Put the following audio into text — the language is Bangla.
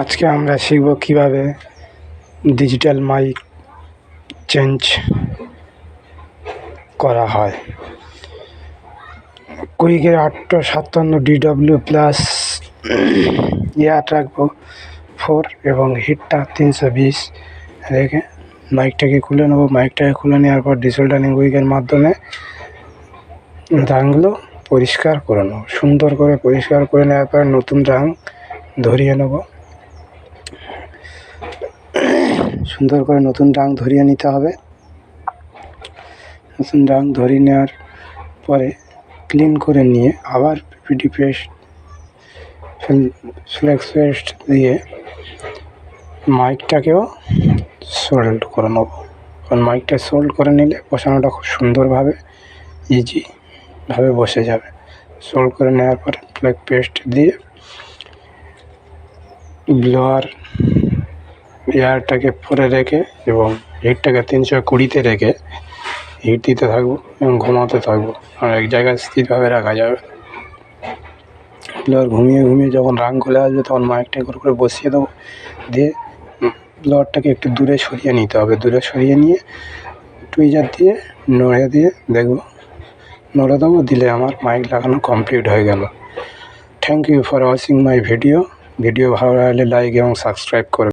আজকে আমরা শিখব কীভাবে ডিজিটাল মাইক চেঞ্জ করা হয়। কুইকের আটশো সাতান্ন ডিডব্লিউ প্লাস ইয়ার রাখব ফোর এবং হিটটা তিনশো বিশ। রেখে মাইকটাকে খুলে নেব। মাইকটাকে খুলে নেওয়ার পর ডিজেল টার্নিং উইকের মাধ্যমে রাংগুলো পরিষ্কার করে নেব। সুন্দর করে পরিষ্কার করে নেওয়ার পর নতুন রাং ধরিয়ে নেব। সুন্দর করে নতুন ডাং ধরিয়ে নিতে হবে। নতুন রাং ধরিয়ে নেওয়ার পরে ক্লিন করে নিয়ে আবার পিডি পেস্ট ফ্লেক্স পেস্ট দিয়ে মাইকটাকেও সোল্ড করে নেব। কারণ মাইকটা সোল্ড করে নিলে বসানোটা খুব সুন্দরভাবে ইজিভাবে বসে যাবে। সোল্ড করে নেওয়ার পরে ফ্লেক পেস্ট দিয়ে ব্লোয়ার এয়ারটাকে পরে রেখে এবং হিটটাকে তিনশো কুড়িতে রেখে হিট দিতে থাকব এবং ঘুমাতে থাকব। আর এক জায়গায় স্থিরভাবে রাখা যাবে। ব্লোয়ার ঘুমিয়ে ঘুমিয়ে যখন রাং খুলে আসবে, তখন মাইকটা করে করে বসিয়ে দেবো। দিয়ে ব্লোয়ারটাকে একটু দূরে সরিয়ে নিতে হবে। দূরে সরিয়ে নিয়ে টুইজার দিয়ে, নড়ে দিয়ে দেখব। নড়ে দেবো, দিলে আমার মাইক লাগানো কমপ্লিট হয়ে গেল। Thank you for watching my video video ভালো লাগলে লাইক এবং সাবস্ক্রাইব করে